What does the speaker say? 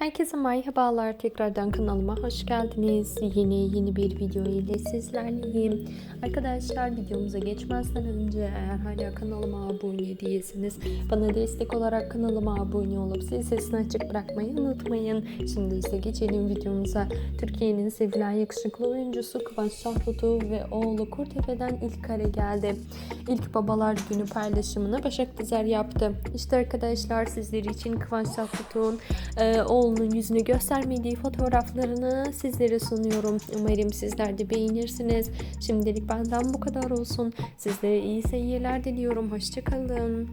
Herkese merhabalar. Tekrardan kanalıma hoş geldiniz. Yeni yeni bir video ile sizlerleyim. Arkadaşlar videomuza geçmezden önce eğer hala kanalıma abone değilseniz bana destek olarak kanalıma abone olup zil sesini açık bırakmayı unutmayın. Şimdi ise geçelim videomuza. Türkiye'nin sevilen yakışıklı oyuncusu Kıvanç Tatlıtuğ ve oğlu Kurtepe'den ilk kare geldi. İlk babalar günü paylaşımını Başak Dizer yaptı. İşte arkadaşlar sizler için Kıvanç Tatlıtuğ'un e, oğlunun yüzünü göstermediği fotoğraflarını sizlere sunuyorum. Umarım sizler de beğenirsiniz. Şimdilik benden bu kadar olsun. Sizlere iyi seyirler diliyorum. Hoşçakalın.